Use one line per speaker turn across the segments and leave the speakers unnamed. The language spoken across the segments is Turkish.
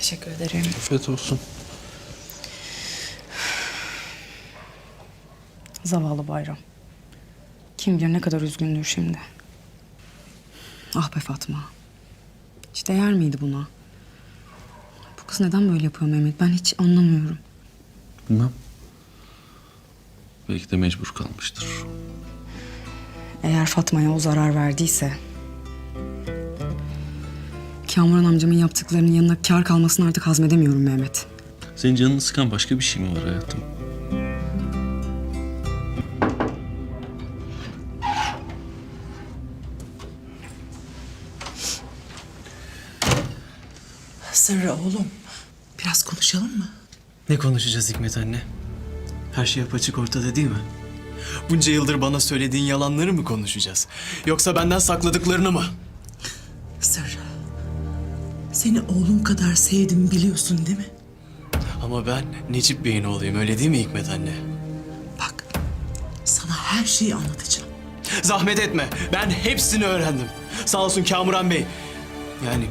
Teşekkür ederim.
Afiyet olsun.
Zavallı Bayram. Kim bilir ne kadar üzgündür şimdi. Ah be Fatma. Hiç değer miydi buna? Bu kız neden böyle yapıyor Mehmet? Ben hiç anlamıyorum.
Bilmem. Belki de mecbur kalmıştır.
Eğer Fatma'ya o zarar verdiyse... Kamuran amcamın yaptıklarının yanına kar kalmasını artık hazmedemiyorum Mehmet.
Senin canını sıkan başka bir şey mi var hayatım?
Sırrı oğlum. Biraz konuşalım mı?
Ne konuşacağız Hikmet anne? Her şey apaçık ortada değil mi? Bunca yıldır bana söylediğin yalanları mı konuşacağız? Yoksa benden sakladıklarını mı?
Sırrı. Seni oğlum kadar sevdim biliyorsun değil mi?
Ama ben Necip Bey'in oğluyum öyle değil mi Hikmet anne?
Bak. Sana her şeyi anlatacağım.
Zahmet etme. Ben hepsini öğrendim. Sağ olsun Kamuran Bey. Yani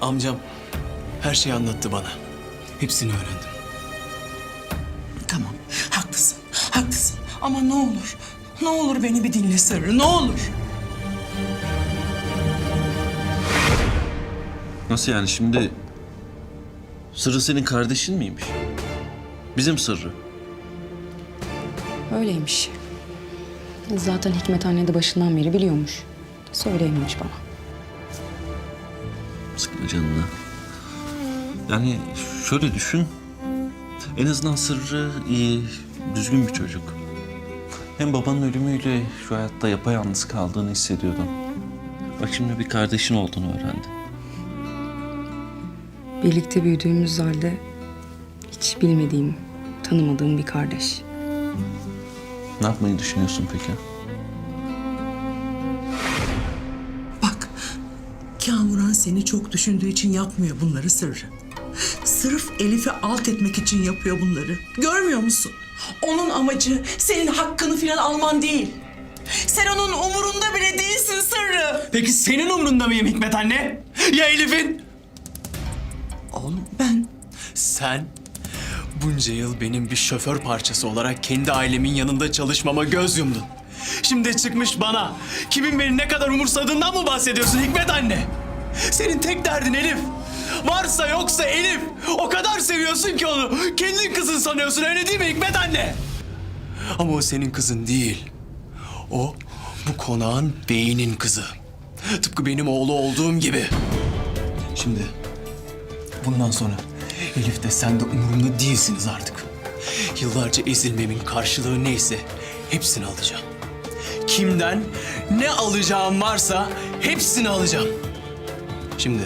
amcam her şeyi anlattı bana. Hepsini öğrendim.
Tamam. Haklısın. Haklısın. Ama ne olur. Ne olur beni bir dinle Sırrı. Ne olur.
Nasıl yani şimdi... Sırrı senin kardeşin miymiş? Bizim Sırrı.
Öyleymiş. Zaten Hikmet anne de başından beri biliyormuş. Söyleyememiş bana.
Sıkma canını. Yani şöyle düşün. En azından Sırrı iyi, düzgün bir çocuk. Hem babanın ölümüyle şu hayatta yapayalnız kaldığını hissediyordun. Bak şimdi bir kardeşin olduğunu öğrendin.
Birlikte büyüdüğümüz halde hiç bilmediğim, tanımadığım bir kardeş.
Ne yapmayı düşünüyorsun peki?
Bak. Kamuran seni çok düşündüğü için yapmıyor bunları Sırrı. Sırf Elif'i alt etmek için yapıyor bunları. Görmüyor musun? Onun amacı senin hakkını filan alman değil. Sen onun umurunda bile değilsin Sırrı.
Peki senin umrunda mıyım Hikmet anne? Ya Elif'in?
Oğlum ben
Sen bunca yıl benim bir şoför parçası olarak kendi ailemin yanında çalışmama göz yumdun. Şimdi çıkmış bana kimin beni ne kadar umursadığından mı bahsediyorsun Hikmet anne? Senin tek derdin Elif. Varsa yoksa Elif. O kadar seviyorsun ki onu. Kendin kızın sanıyorsun öyle değil mi Hikmet anne? Ama o senin kızın değil. O bu konağın beyinin kızı. Tıpkı benim oğlu olduğum gibi. Şimdi Bundan sonra Elif de sen de umurumda değilsiniz artık. Yıllarca ezilmemin karşılığı neyse hepsini alacağım. Kimden ne alacağım varsa hepsini alacağım. Şimdi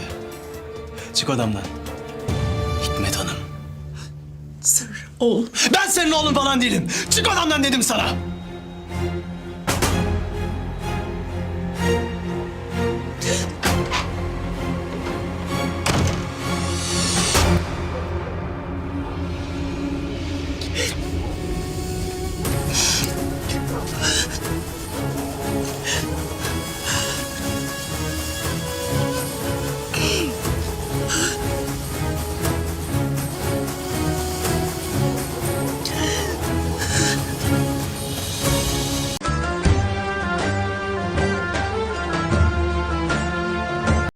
çık odamdan. Hikmet Hanım.
Sırrı oğlum.
Ben senin oğlun falan değilim. Çık odamdan dedim sana.